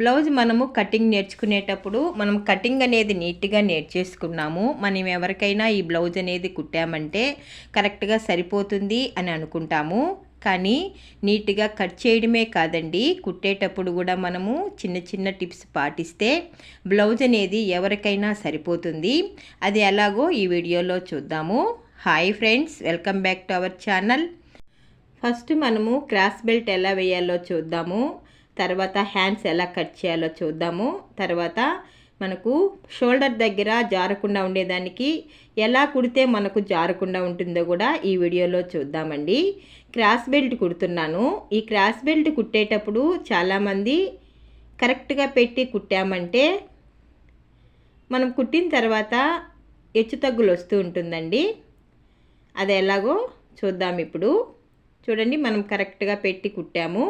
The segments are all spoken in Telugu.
బ్లౌజ్ మనము కటింగ్ నేర్చుకునేటప్పుడు మనం కటింగ్ అనేది నీట్గా నేర్చేసుకున్నాము. మనం ఎవరికైనా ఈ బ్లౌజ్ అనేది కుట్టామంటే కరెక్ట్గా సరిపోతుంది అని అనుకుంటాము. కానీ నీట్గా కట్ చేయడమే కాదండి. కుట్టేటప్పుడు కూడా మనము చిన్న చిన్న టిప్స్ పాటిస్తే బ్లౌజ్ అనేది ఎవరికైనా సరిపోతుంది. అది ఎలాగో ఈ వీడియోలో చూద్దాము. Hi friends welcome back to our channel. First మనము క్రాస్ బెల్ట్ ఎలా వేయాలో చూద్దాము. తర్వాత హ్యాండ్స్ ఎలా కట్ చేయాలో చూద్దాము. తర్వాత మనకు షోల్డర్ దగ్గర జారకుండా ఉండేదానికి ఎలా కుడితే మనకు జారకుండా ఉంటుందో కూడా ఈ వీడియోలో చూద్దామండి. క్రాస్ బెల్ట్ కుడుతున్నాను. ఈ క్రాస్ బెల్ట్ కుట్టేటప్పుడు చాలామంది కరెక్ట్గా పెట్టి కుట్టామంటే మనం కుట్టిన తర్వాత హెచ్చు తగ్గులు వస్తూ ఉంటుందండి. అది ఎలాగో చూద్దాం ఇప్పుడు. చూడండి మనం కరెక్ట్గా పెట్టి కుట్టాము.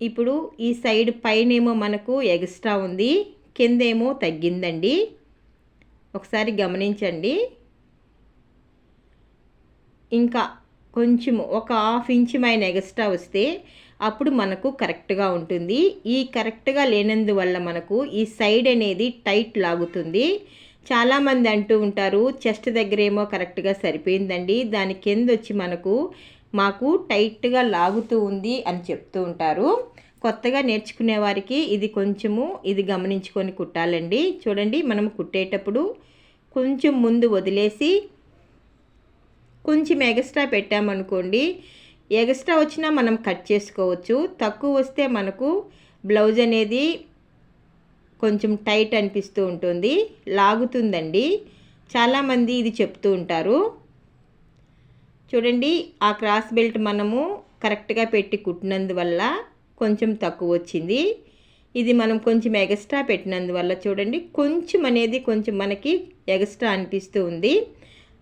ఇప్పుడు ఈ సైడ్ పైనేమో మనకు ఎక్స్ట్రా ఉంది కిందేమో తగ్గిందండి. ఒకసారి గమనించండి. ఇంకా కొంచెం ఒక హాఫ్ ఇంచ్ మైన ఎగస్ట్రా వస్తే అప్పుడు మనకు కరెక్ట్గా ఉంటుంది. ఈ కరెక్ట్గా లేనందువల్ల మనకు ఈ సైడ్ అనేది టైట్ లాగుతుంది. చాలామంది అంటూ ఉంటారు చెస్ట్ దగ్గర ఏమో కరెక్ట్గా సరిపోయిందండి. దాని కింద వచ్చి మనకు మాకు టైట్గా లాగుతూ ఉంది అని చెప్తూ ఉంటారు. కొత్తగా నేర్చుకునే వారికి ఇది కొంచెము ఇది గమనించుకొని కుట్టాలండి. చూడండి మనం కుట్టేటప్పుడు కొంచెం ముందు వదిలేసి కొంచెం ఎగస్ట్రా పెట్టామనుకోండి ఎగస్ట్రా వచ్చినా మనం కట్ చేసుకోవచ్చు. తక్కువ వస్తే మనకు బ్లౌజ్ అనేది కొంచెం టైట్ అనిపిస్తూ ఉంటుంది లాగుతుందండి. చాలామంది ఇది చెప్తూ ఉంటారు. చూడండి ఆ క్రాస్ బెల్ట్ మనము కరెక్ట్గా పెట్టి కుట్టినందువల్ల కొంచెం తక్కువ వచ్చింది. ఇది మనం కొంచెం ఎగస్ట్రా పెట్టినందువల్ల చూడండి కొంచెం అనేది కొంచెం మనకి ఎగస్ట్రా అనిపిస్తూ ఉంది.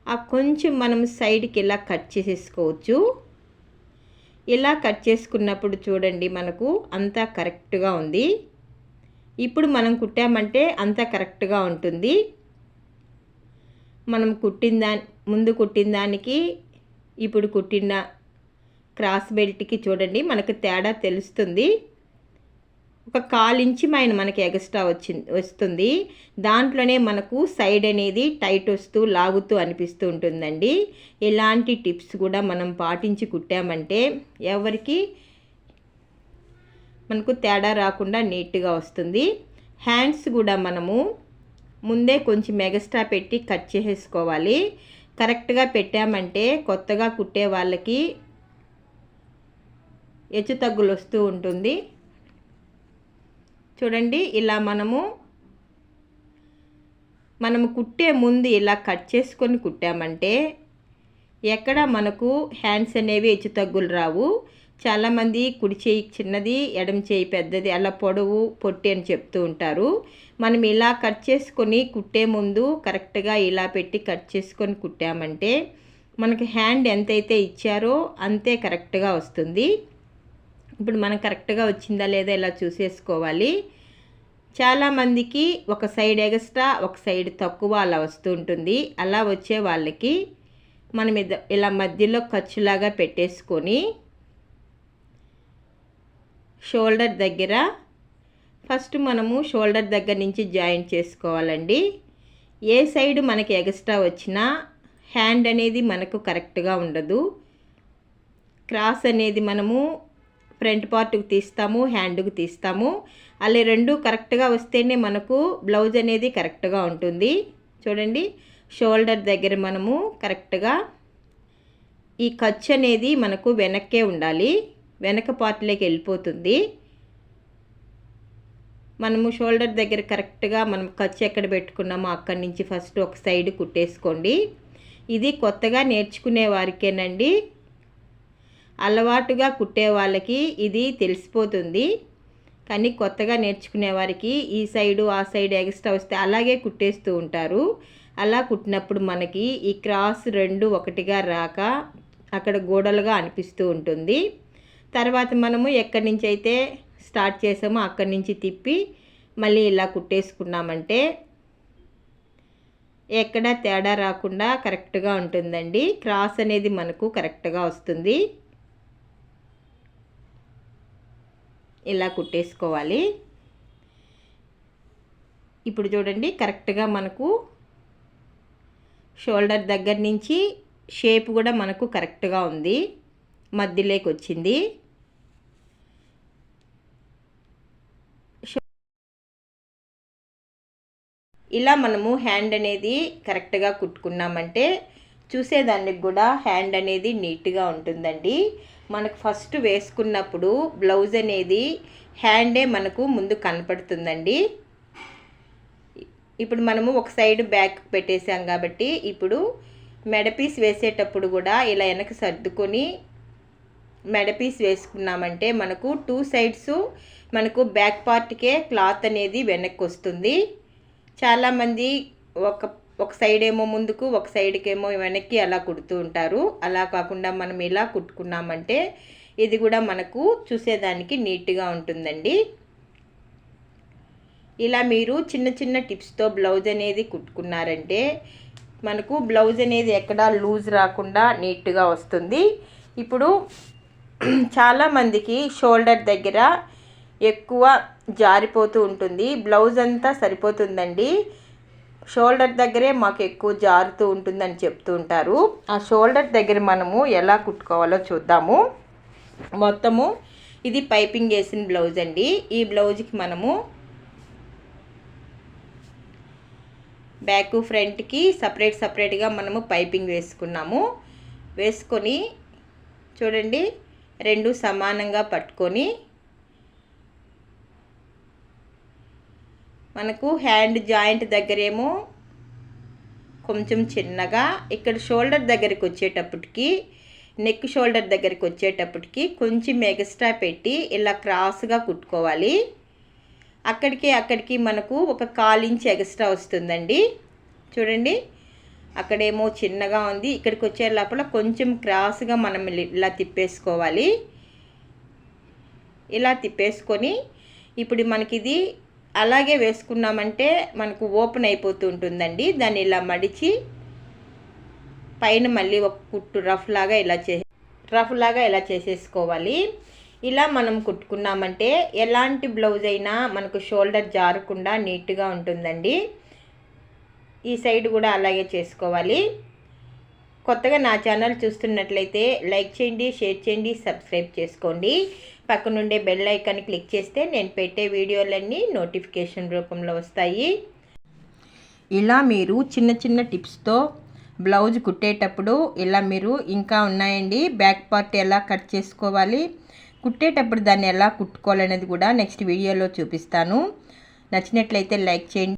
ఆ కొంచెం మనం సైడ్కి ఇలా కట్ చేసేసుకోవచ్చు. ఇలా కట్ చేసుకున్నప్పుడు చూడండి మనకు అంతా కరెక్ట్గా ఉంది. ఇప్పుడు మనం కుట్టామంటే అంతా కరెక్ట్గా ఉంటుంది. మనం కుట్టిన దా ముందు కుట్టిన దానికి ఇప్పుడు కుట్టిన క్రాస్ బెల్ట్కి చూడండి మనకు తేడా తెలుస్తుంది. ఒక కాలించి మైన మనకి ఎగస్ట్రా వచ్చింది వస్తుంది. దాంట్లోనే మనకు సైడ్ అనేది టైట్ వస్తూ లాగుతూ అనిపిస్తూ ఉంటుందండి. ఇలాంటి టిప్స్ కూడా మనం పాటించి కుట్టామంటే ఎవరికి మనకు తేడా రాకుండా నీట్గా వస్తుంది. హ్యాండ్స్ కూడా మనము ముందే కొంచెం ఎగస్ట్రా పెట్టి కట్ చేసేసుకోవాలి. కరెక్ట్గా పెట్టామంటే కొత్తగా కుట్టే వాళ్ళకి హెచ్చు తగ్గులు వస్తూ ఉంటుంది. చూడండి ఇలా మనము మనము కుట్టే ముందు ఇలా కట్ చేసుకొని కుట్టామంటే ఎక్కడ మనకు హ్యాండ్స్ అనేవి హెచ్చు తగ్గులు రావు. చాలామంది కుడి చేయి చిన్నది ఎడమ చేయి పెద్దది అలా పొడవు పొట్టి అని చెప్తూ ఉంటారు. మనం ఇలా కట్ చేసుకొని కుట్టే ముందు కరెక్ట్గా ఇలా పెట్టి కట్ చేసుకొని కుట్టామంటే మనకి హ్యాండ్ ఎంతైతే ఇచ్చారో అంతే కరెక్ట్గా వస్తుంది. ఇప్పుడు మనం కరెక్ట్గా వచ్చిందా లేదా ఇలా చూసేసుకోవాలి. చాలామందికి ఒక సైడ్ ఎగస్ట్రా ఒక సైడ్ తక్కువ అలా వస్తూ ఉంటుంది. అలా వచ్చే వాళ్ళకి మనం ఇలా మధ్యలో ఖర్చులాగా పెట్టేసుకొని షోల్డర్ దగ్గర. ఫస్ట్ మనము షోల్డర్ దగ్గర నుంచి జాయింట్ చేసుకోవాలండి. ఏ సైడ్ మనకి ఎగస్ట్రా వచ్చినా హ్యాండ్ అనేది మనకు కరెక్ట్గా ఉండదు. క్రాస్ అనేది మనము ఫ్రంట్ పార్ట్కి తీస్తాము హ్యాండ్కు తీస్తాము. అలా రెండు కరెక్ట్గా వస్తేనే మనకు బ్లౌజ్ అనేది కరెక్ట్గా ఉంటుంది. చూడండి షోల్డర్ దగ్గర మనము కరెక్ట్గా ఈ ఖర్చు అనేది మనకు వెనక్కే ఉండాలి. వెనక పార్ట్లోకి వెళ్ళిపోతుంది. మనము షోల్డర్ దగ్గర కరెక్ట్గా మనం ఖర్చు ఎక్కడ పెట్టుకున్నామో అక్కడి నుంచి ఫస్ట్ ఒక సైడ్ కుట్టేసుకోండి. ఇది కొత్తగా నేర్చుకునే వారికేనండి. అలవాటుగా కుట్టే వాళ్ళకి ఇది తెలిసిపోతుంది. కానీ కొత్తగా నేర్చుకునే వారికి ఈ సైడు ఆ సైడ్ ఎక్స్ట్రా వస్తే అలాగే కుట్టేస్తూ ఉంటారు. అలా కుట్టినప్పుడు మనకి ఈ క్రాస్ రెండు ఒకటిగా రాక అక్కడ గోడలుగా అనిపిస్తూ ఉంటుంది. తర్వాత మనము ఎక్కడి నుంచి అయితే స్టార్ట్ చేసామో అక్కడి నుంచి తిప్పి మళ్ళీ ఇలా కుట్టేసుకున్నామంటే ఎక్కడ తేడా రాకుండా కరెక్ట్గా ఉంటుందండి. క్రాస్ అనేది మనకు కరెక్ట్గా వస్తుంది. ఇలా కుట్టేసుకోవాలి. ఇప్పుడు చూడండి కరెక్ట్గా మనకు షోల్డర్ దగ్గర నుంచి షేప్ కూడా మనకు కరెక్ట్గా ఉంది. మధ్యలోకి వచ్చింది. ఇలా మనము హ్యాండ్ అనేది కరెక్ట్గా కుట్టుకున్నామంటే చూసేదానికి కూడా హ్యాండ్ అనేది నీట్గా ఉంటుందండి. మనకు ఫస్ట్ వేసుకున్నప్పుడు బ్లౌజ్ అనేది హ్యాండే మనకు ముందు కనపడుతుందండి. ఇప్పుడు మనము ఒక సైడ్ బ్యాక్ పెట్టేసాం కాబట్టి ఇప్పుడు మెడపీస్ వేసేటప్పుడు కూడా ఇలా వెనక సర్దుకొని మెడపీస్ వేసుకున్నామంటే మనకు టూ సైడ్స్ మనకు బ్యాక్ పార్ట్కే క్లాత్ అనేది వెనక్కి వస్తుంది చాలామంది ఒక ఒక సైడ్ ఏమో ముందుకు ఒక సైడ్కి ఏమో వెనక్కి అలా కుడుతూ ఉంటారు. అలా కాకుండా మనం ఇలా కుట్టుకున్నామంటే ఇది కూడా మనకు చూసేదానికి నీట్గా ఉంటుందండి. ఇలా మీరు చిన్న చిన్న టిప్స్తో బ్లౌజ్ అనేది కుట్టుకున్నారంటే మనకు బ్లౌజ్ అనేది ఎక్కడా లూజ్ రాకుండా నీట్గా వస్తుంది. ఇప్పుడు చాలామందికి షోల్డర్ దగ్గర ఎక్కువ జారిపోతూ ఉంటుంది. బ్లౌజ్ అంతా సరిపోతుందండి. షోల్డర్ దగ్గరే మాకు ఎక్కువ జారుతూ ఉంటుందని చెప్తూ ఉంటారు. ఆ షోల్డర్ దగ్గర మనము ఎలా కుట్టుకోవాలో చూద్దాము. మొత్తము ఇది పైపింగ్ వేసిన బ్లౌజ్ అండి. ఈ బ్లౌజ్కి మనము బ్యాక్ ఫ్రంట్కి సపరేట్ సపరేట్గా మనము పైపింగ్ వేసుకున్నాము. వేసుకొని చూడండి రెండు సమానంగా పట్టుకొని మనకు హ్యాండ్ జాయింట్ దగ్గరేమో కొంచెం చిన్నగా ఇక్కడ షోల్డర్ దగ్గరికి వచ్చేటప్పటికి నెక్ షోల్డర్ దగ్గరికి వచ్చేటప్పటికి కొంచెం ఎక్స్ట్రా పెట్టి ఇలా క్రాస్గా కుట్టుకోవాలి. అక్కడికి అక్కడికి మనకు ఒక కాల్ ఇంచ్ ఎక్స్ట్రా వస్తుందండి. చూడండి అక్కడేమో చిన్నగా ఉంది. ఇక్కడికి వచ్చే లోపల కొంచెం క్రాస్గా మనం ఇలా తిప్పేసుకోవాలి. ఇలా తిప్పేసుకొని ఇప్పుడు మనకిది అలాగే వేసుకున్నామంటే మనకు ఓపెన్ అయిపోతూ ఉంటుందండి. దాన్ని ఇలా మడిచి పైన మళ్ళీ ఒక కుట్టు రఫ్ లాగా ఇలా చే రఫ్ లాగా ఇలా చేసేసుకోవాలి. ఇలా మనం కుట్టుకున్నామంటే ఎలాంటి బ్లౌజ్ అయినా మనకు షోల్డర్ జారకుండా నీట్గా ఉంటుందండి. ఈ సైడ్ కూడా అలాగే చేసుకోవాలి. కొత్తగా నా ఛానల్ చూస్తున్నట్లయితే లైక్ చేయండి షేర్ చేయండి సబ్స్క్రైబ్ చేసుకోండి. పక్కనుండే బెల్ ఐకాన్ క్లిక్ చేస్తే నేను పెట్టే వీడియోలన్నీ నోటిఫికేషన్ రూపంలో వస్తాయి. ఇలా మీరు చిన్న చిన్న టిప్స్తో బ్లౌజ్ కుట్టేటప్పుడు ఇలా మీరు ఇంకా ఉన్నాయండి. బ్యాక్ పార్ట్ ఎలా కట్ చేసుకోవాలి కుట్టేటప్పుడు దాన్ని ఎలా కుట్టుకోవాలనేది కూడా నెక్స్ట్ వీడియోలో చూపిస్తాను. నచ్చినట్లయితే లైక్ చేయండి.